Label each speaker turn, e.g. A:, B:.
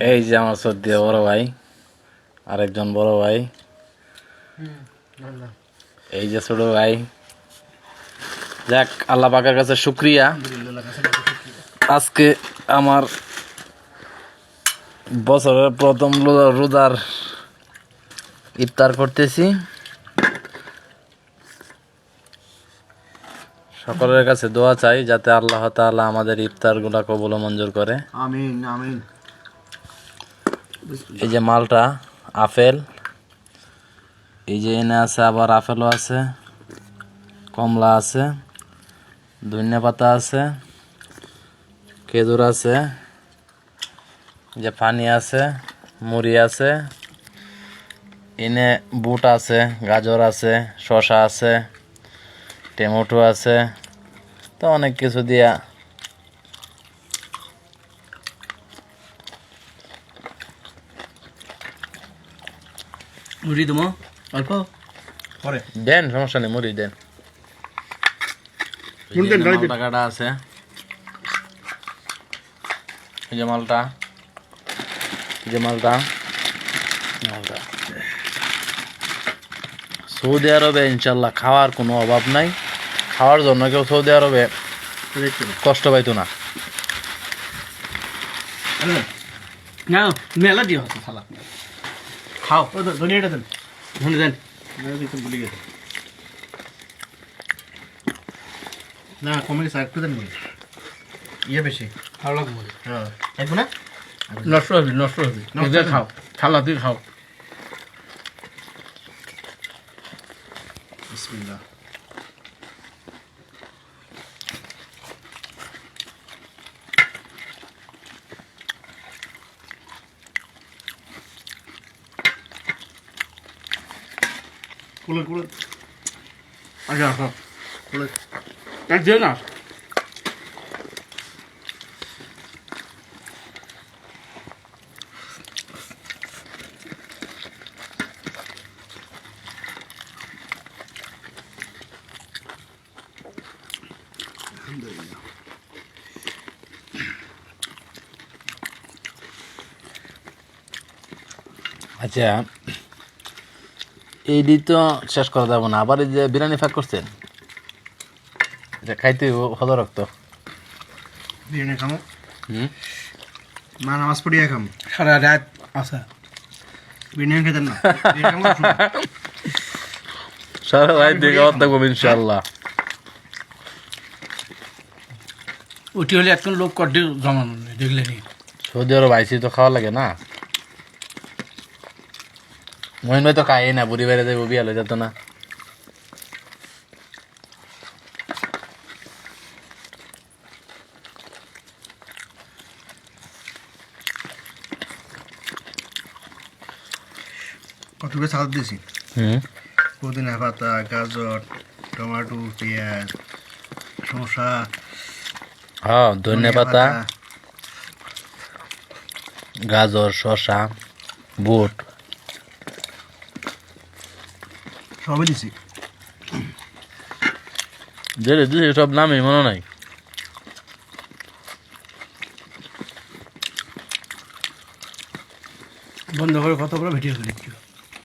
A: এই যে আমার সর্দি বড় ভাই আরেকজন বড় ভাই। এই যে ছোট ভাই। যাক আল্লাহ পাকের কাছে শুক্রিয়া। আজকে আমার বছরের প্রথম রোজা- রোজার ইফতার করতেছি। সকলের কাছে দোয়া চাই যাতে আল্লাহ তাআলা আমাদের ইফতারগুলা কবুল ও মঞ্জুর করে।
B: আমিন আমিন।
A: এই যে মালটা আপেল। এই যে এনে আছে আবার আপেলও আছে কমলা আছে ধনিয়া পাতা আছে খেজুর আছে এই যে পানি আছে মুড়ি আছে এনে বুট আছে গাজর আছে শসা আছে। টমেটো আছে। তো অনেক কিছু দিয়া।
C: মুড়ি দেবো। অল্প?
B: পরে।
A: দেন সমস্যা নেই মুড়ি দেন। এই
B: মুড়ি
A: যে
B: দেন, গাড়ি দেন।
A: মালটা কাটা আছে। এই যে মালটা। যে মালটা। মালটা। সৌদি আরবে ইনশাল্লাহ খাওয়ার কোনো অভাব নাই। খাওয়ার জন্য কেউ সৌদি আরবে কষ্ট পাইতো না।
C: না মেলা দিয়ে খাও।
B: ও তো ধনিয়াটা দেন।
C: ধনে দেন।
B: ভুলে গেছে। না একটু দেন ইয়ে বেশি।
C: ভালো লাগবে
B: হ্যাঁ। না?
C: নষ্ট হবে নষ্ট হবে। খাও। থালা দিয়ে খাও।
B: বিসমিল্লাহ। 过来
C: 过来。
B: 阿
C: 呀好过
A: 来。赶紧呢？阿的 দিন তো শেষ করা যাবে না। আবার এই যে বিরিয়ানি ফাঁক করছেন? এটা খাইতে হলো রক্ত।
B: বিরিয়ানি খামো।
A: হুম?
B: মা নামাজ পড়িয়ে খাম।
C: সারা রাত আসা
B: বিরিয়ানি খেতেন না।
A: সারা রাত ইনশাল্লাহ
C: ওটি হলে একজন লোক কড্ডি জমানো নেই দেখলে নি
A: সৌদি আরব আইসি তো খাওয়া লাগে না। মহিন ভাই তো খাই না বুড়ি বাইরে যাব বিয়া লই যেত না।
B: কতগুলো সালাদ দিয়েছি
A: হুম।
B: পুদিনা পাতা গাজর টমেটো পেঁয়াজ শসা
A: হ্যাঁ ধনিয়া পাতা গাজর শসা বুট।
B: সবই দিছি।
A: যে দিছি সব নামই মনে নাই?
C: বন্ধ করে কত করে ভিডিও করে